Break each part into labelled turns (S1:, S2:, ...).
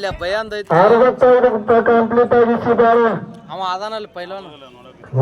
S1: ಅಲ್ಲಿ ಅಂದೈತಿ
S2: ಅರವತ್ತೈದು ಕಂಪ್ಲೀಟ್ ಆಗಿಸಿದ್ದಾರೆ.
S1: ಅವ ಅದಾನಲ್ಲಿ ಪೈಲೋನ್.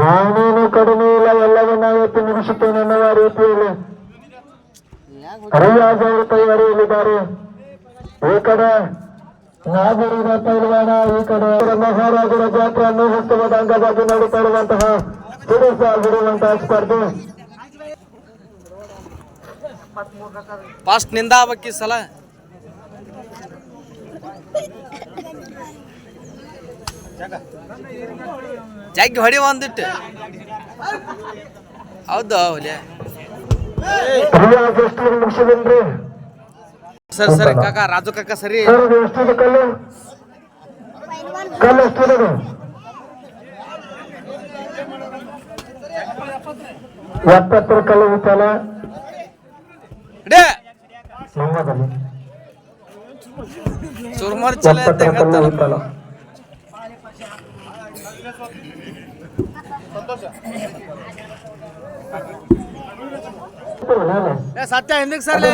S2: ನಾನೇನು ಕಡಿಮೆ ಇಲ್ಲ ಎಲ್ಲವನ್ನ ಎತ್ತಿ ಮುಗಿಸುತ್ತೇನೆ ಎನ್ನುವ ರೀತಿಯಲ್ಲಿ. ಕೈವರಿಯಲಿದ್ದಾರೆ ಈ ಕಡೆ ನಾಗರಿಕ ಪೈಲ್ವಾನ ಈ ಕಡೆ ಮಹಾರಾಜರ ಜಾತ್ರೆ ಮಹೋತ್ಸವದ ಅಂಗವಾಗಿ ನಡೀತಾ ಇರುವಂತಹ ಬಿಡುವಂತಹ ಸ್ಪರ್ಧೆ.
S1: ಫಸ್ಟ್ನಿಂದ ಸಲ. ಜಗ್ಗಿ ಹೊಡಿ ಒಂದಿಟ್ಟು. ಹೌದು ಹುಲಿ. ಸರಿ ಸರಿ ಕಾಕ ರಾಜು ಕಾಕ ಸರಿ.
S2: ಎಪ್ಪತ್ತರ ಕಲ್ಲು
S1: ಚುರ್ಮರ್ ಚಲ ಅಂತ
S2: ಎಪ್ಪತ್ತರ ಕಲ್ಲು
S1: ಹೇಳ್ತಾರ
S2: ವಿಚಾರ
S1: ಏ ಸತ್ಯ ಹಿಂದಕ್ಕೆ ಸರ್ಲಿ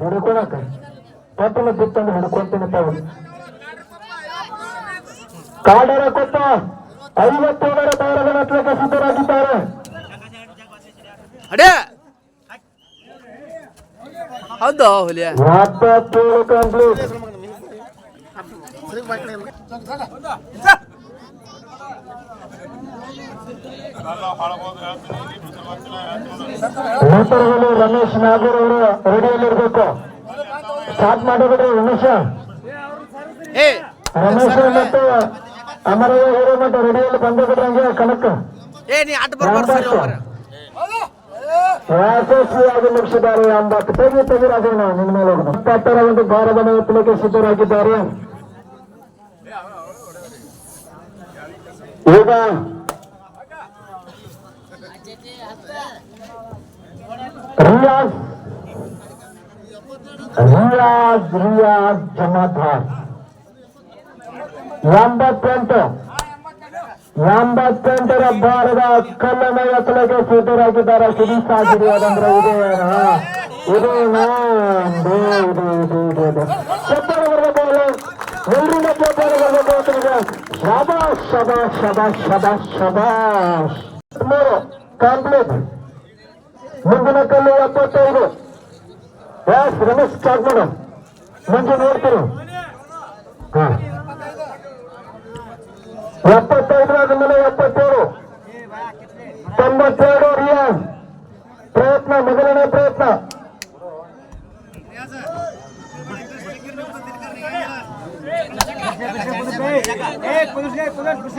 S2: ಹಿಡ್ಕೊಳಕ ಪಟ್ಟಣ ಬಿತ್ತಂದು ಹಿಡ್ಕೊಂತೀನಿ ತಾವು ಕಾಡರ ಕೊಟ್ಟ ಐವತ್ತೇಳರ ಸಿದ್ಧರಾಗಿದ್ದಾರೆ
S1: ಅಡೇ ಹೌದು ಹುಲಿಯ
S2: ಎಪ್ಪತ್ತೇಳು ಕಂಪ್ಲೀಟ್ ನಂತರದಲ್ಲಿ ರಮೇಶ್ ನಾಗೂರ್ ಅವರು ರೆಡಿಯಲ್ಲಿರ್ಬೇಕು ಸ್ಟಾರ್ಟ್ ಮಾಡಿಬಿಡ್ರಿ ರಮೇಶ ರಮೇಶ್ ಮತ್ತು ಅಮರಯ್ಯ ಹೀರೋ ಮತ್ತು ರೆಡಿಯಲ್ಲಿ ಬಂದು ಬಿಡ್ರಂಗೆ ಕಣಕ್ಕೆ. ಯಶಸ್ವಿಯಾಗಿ ಮುಗಿಸಿದ್ದಾರೆ. ಎಂಬ ತೆಗೆ ತೆಗಿರಾಜ ನಿನ್ನ ಮೇಲೆ ಇಪ್ಪತ್ತರ ಒಂದು ಭಾರತದ ಎತ್ತಲಿಕ್ಕೆ ಸಿದ್ಧರಾಗಿದ್ದಾರೆ. ಈಗ ರಿಯಾಜ್ ರಿಯಾಜ್ ರಿಯಾಜ್ ಜಮಾದಾರ್ ಎಂಬತ್ತೆಂಟು ಎಂಬತ್ತೆಂಟರ ಭಾರದ ಕಲ್ಲನ ಎತ್ತಲಕ್ಕೆ ಸಿದ್ಧರಾಗಿದ್ದಾರೆ ಸಿರೀಸ್ ಆಗಿದೆ ಅದಂದ್ರೆ ಇದೇನಾ ಇದೇನಾ ಇದು ಇದು ಇದು ಇದು ಇದು ಚಪ್ಪರ ಬರಬೇಕು ಎಲ್ರಿಗೂ ಚಪ್ಪರ ಬರಬೇಕು ಅಂತಂದ್ರೆ ಶಬಾಷ್ ಶಬಾಷ್ ಶಬಾಷ್ ಶಬಾಷ್ ಶಬಾಷ್ ಮೂರು ಕಾರ್ಪೊರೇಟ್ ಮುಂದಿನ ಕಲ್ಲು ಎಪ್ಪತ್ತೈದು ಎಸ್ ರಮೇಶ್ ಸ್ಟಾರ್ಟ್ ಮಾಡ ಮುಂದೆ ನೋಡ್ತಾರೆ ಎಪ್ಪತ್ತೈದರಾದ ಮೇಲೆ ಎಪ್ಪತ್ತೇಳು. ತೊಂಬತ್ತೆರಡು ರಿಯಾಜ್. ಪ್ರಯತ್ನ, ಮೊದಲನೇ ಪ್ರಯತ್ನ. ಏ, ಪುರುಷ ಪುರುಷ ಪುರುಷ.